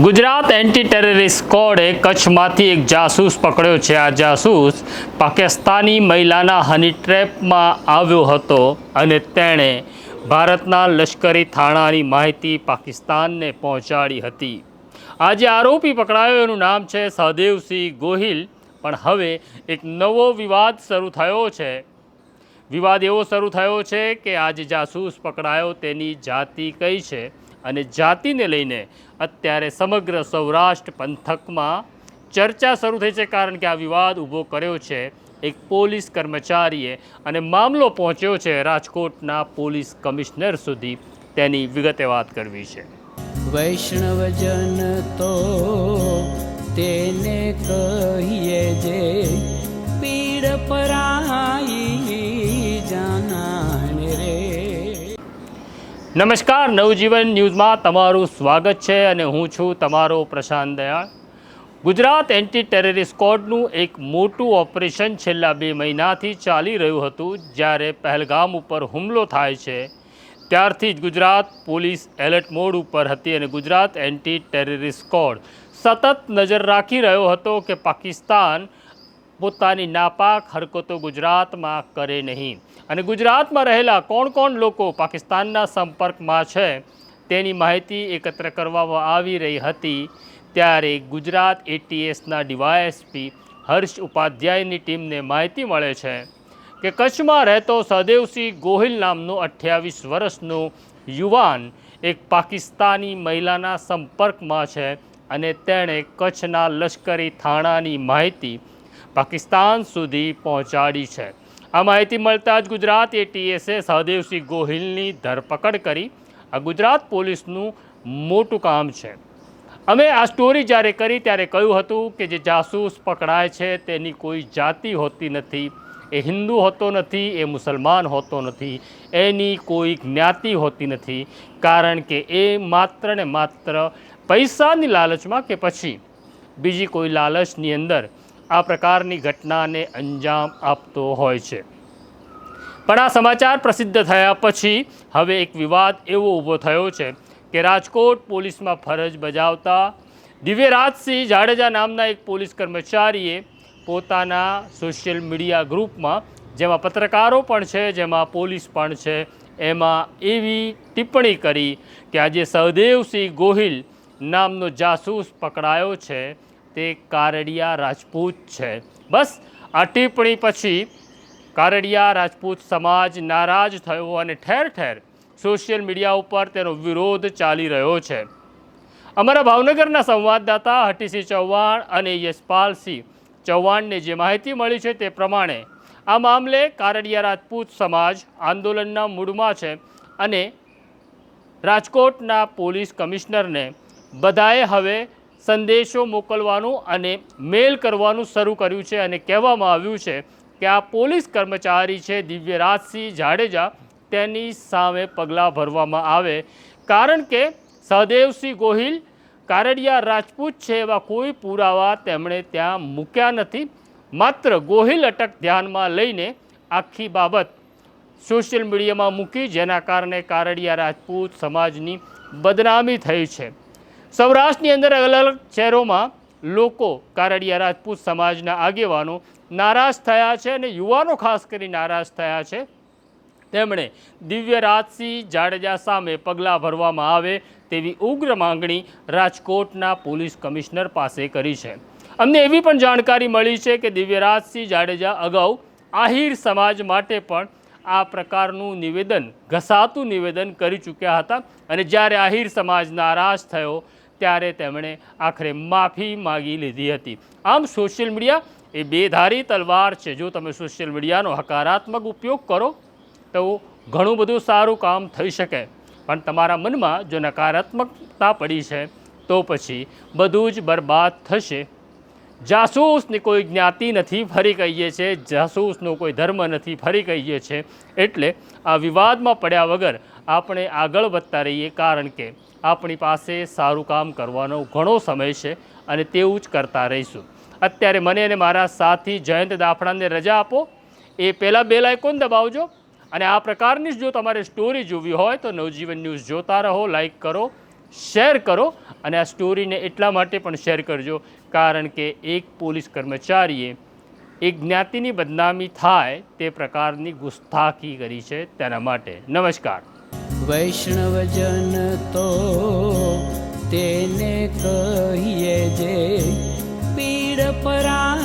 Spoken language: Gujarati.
ગુજરાત એન્ટી ટેરરિસ્ટ સ્કોડે કચ્છમાંથી એક જાસૂસ પકડ્યો છે. આ જાસૂસ પાકિસ્તાની મહિલાના હની ટ્રેપમાં આવ્યો હતો અને તેણે ભારતના લશ્કરી થાણાની માહિતી પાકિસ્તાનને પહોંચાડી હતી. આજે આરોપી પકડાયો, એનું નામ છે સહદેવસિંહ ગોહિલ. પણ હવે એક નવો વિવાદ શરૂ થયો છે. વિવાદ એવો શરૂ થયો છે કે આજે જાસૂસ પકડાયો તેની જાતિ કઈ છે? અને જાતિને લઈને અત્યારે સમગ્ર સૌરાષ્ટ્ર પંથકમાં ચર્ચા શરૂ થઈ છે, કારણ કે આ વિવાદ ઊભો કર્યો છે. એક પોલીસ કર્મચારીએ અને મામલો પહોંચ્યો છે, રાજકોટના પોલીસ કમિશનર સુધી. તેની વિગતે વાત કરવી છે. વૈષ્ણવજન તો તેને કહીએ જે, પીડ પરાઈ નમસ્કાર, નવજીવન ન્યૂઝમાં તમારું સ્વાગત છે અને હું છું તમારો પ્રશાંત દયાળ. ગુજરાત એન્ટી ટેરરિસ્ટ સ્કોડનું એક મોટું ઓપરેશન છેલ્લા બે મહિનાથી ચાલી રહ્યું હતું, જ્યારે પહેલગામ ઉપર હુમલો થાય છે. ત્યારથી જ ગુજરાત પોલીસ એલર્ટ મોડ ઉપર હતી અને ગુજરાત એન્ટી ટેરરિસ્ટ સ્કોડ સતત નજર રાખી રહ્યો હતો કે પાકિસ્તાન પોતાની નાપાક હરકતો ગુજરાતમાં કરે નહીં. અને ગુજરાતમાં રહેલા કોણ કોણ લોકો પાકિસ્તાનના સંપર્કમાં છે, તેની માહિતી એકત્ર કરવામાં આવી રહી હતી. ત્યારે ગુજરાત એટીએસના ડીવાયએસપી હર્ષ ઉપાધ્યાયની ટીમને માહિતી મળે છે કે કચ્છમાં રહેતો સહદેવસિંહ ગોહિલ નામનો અઠ્યાવીસ વર્ષનો યુવાન એક પાકિસ્તાની મહિલાના સંપર્કમાં છે અને તેણે કચ્છના લશ્કરી થાણાની માહિતી પાકિસ્તાન સુધી પહોંચાડી છે. આ માહિતી મળતા જ ગુજરાત એટીએસે સહદેવસિંહ ગોહિલની ધરપકડ કરી. આ ગુજરાત પોલીસનું મોટું કામ છે. અમે આ સ્ટોરી જ્યારે કરી ત્યારે કહ્યું હતું કે જે જાસૂસ પકડાય છે તેની કોઈ જાતિ હોતી નથી, એ હિન્દુ હોતો નથી, એ મુસલમાન હોતો નથી, એની કોઈ જ્ઞાતિ હોતી નથી, કારણ કે એ માત્ર ને માત્ર પૈસાની લાલચમાં કે પછી બીજી કોઈ લાલચની અંદર આ પ્રકારની ઘટનાને અંજામ આપતો હોય છે. પણ આ સમાચાર પ્રસિદ્ધ થયા પછી હવે એક વિવાદ એવો ઊભો થયો છે કે રાજકોટ પોલીસમાં ફરજ બજાવતા દિવ્યરાજસિંહ જાડેજા નામના એક પોલીસ કર્મચારીએ પોતાના સોશિયલ મીડિયા ગ્રુપમાં, જેમાં પત્રકારો પણ છે, જેમાં પોલીસ પણ છે, એમાં એવી ટિપ્પણી કરી કે આજે સહદેવસિંહ ગોહિલ નામનો જાસૂસ પકડાયો છે તે કારડિયા રાજપૂત છે. બસ, આ ટિપ્પણી પછી કારડિયા રાજપૂત સમાજ નારાજ થયો અને ઠેર ઠેર સોશિયલ મીડિયા ઉપર તેનો વિરોધ ચાલી રહ્યો છે. અમારા ભાવનગરના સંવાદદાતા હટીસિંહ ચૌહાણ અને યશપાલસિંહ ચૌહાણને જે માહિતી મળી છે તે પ્રમાણે આ મામલે કારડિયા રાજપૂત સમાજ આંદોલનના મૂડમાં છે અને રાજકોટના પોલીસ કમિશનરને બધાએ હવે સંદેશો મોકલવાનું અને મેલ કરવાનું શરૂ કર્યું છે અને કહેવામાં આવ્યું છે કે આ પોલીસ કર્મચારી છે દિવ્યરાજસિંહ જાડેજા. તેની સામે પગલાં ભરવામાં આવે. કારણ કે સહદેવસિંહ ગોહિલ કારડિયા રાજપૂત છે એવા કોઈ પુરાવા તેમણે ત્યાં મૂક્યા નથી. માત્ર ગોહિલ અટક ધ્યાનમાં લઈને આખી બાબત સોશિયલ મીડિયામાં મૂકી, જેના કારણે કારડિયા રાજપૂત સમાજની બદનામી થઈ છે. સૌરાષ્ટ્રની અંદર અલગ અલગ શહેરોમાં લોકો કારડિયા રાજપૂત સમાજના આગેવાનો નારાજ થયા છે અને યુવાનો ખાસ કરી નારાજ થયા છે. તેમણે દિવ્યરાજસિંહ જાડેજા સામે પગલાં ભરવામાં આવે તેવી ઉગ્ર માંગણી રાજકોટના પોલીસ કમિશનર પાસે કરી છે. અમને એવી પણ જાણકારી મળી છે કે દિવ્યરાજસિંહ જાડેજા અગાઉ આહિર સમાજ માટે પણ આ પ્રકારનું નિવેદન, ઘસાતું નિવેદન કરી ચૂક્યા હતા અને જ્યારે આહિર સમાજ નારાજ થયો ત્યારે તેમણે આખરે માફી માગી લીધી હતી. આમ સોશિયલ મીડિયા એ બેધારી તલવાર છે. જો તમે સોશિયલ મીડિયાનો હકારાત્મક ઉપયોગ કરો, તો ઘણું બધું સારું કામ થઈ શકે. પણ તમારા મનમાં જો નકારાત્મકતા પડી છે, તો પછી બધું જ બરબાદ થશે. જાસૂસની કોઈ જ્ઞાતિ નથી, ફરી કહીએ છીએ જાસૂસનો કોઈ ધર્મ નથી, ફરી કહીએ છીએ એટલે આ વિવાદમાં પડ્યા વગર આપણે આગળ વધતા રહીએ, કારણ કે આપણી પાસે સારું કામ કરવાનો ઘણો સમય છે અને તેવું જ કરતા રહીશું. અત્યારે મને અને મારા સાથી જયંત દાફડાને રજા આપો. એ પહેલાં બે લાઇકોન દબાવજો અને આ પ્રકારની જો તમારે સ્ટોરી જોવી હોય તો નવજીવન ન્યૂઝ જોતા રહો લાઈક કરો શેર કરો અને આ સ્ટોરીને એટલા માટે પણ શેર કરજો, કારણ કે એક પોલીસ કર્મચારીએ એક જ્ઞાતિની બદનામી થાય તે પ્રકારની ગુસ્તાખી કરી છે તેના માટે. નમસ્કાર. વૈષ્ણવજન તો તેને કહીએ જે પીડ પરા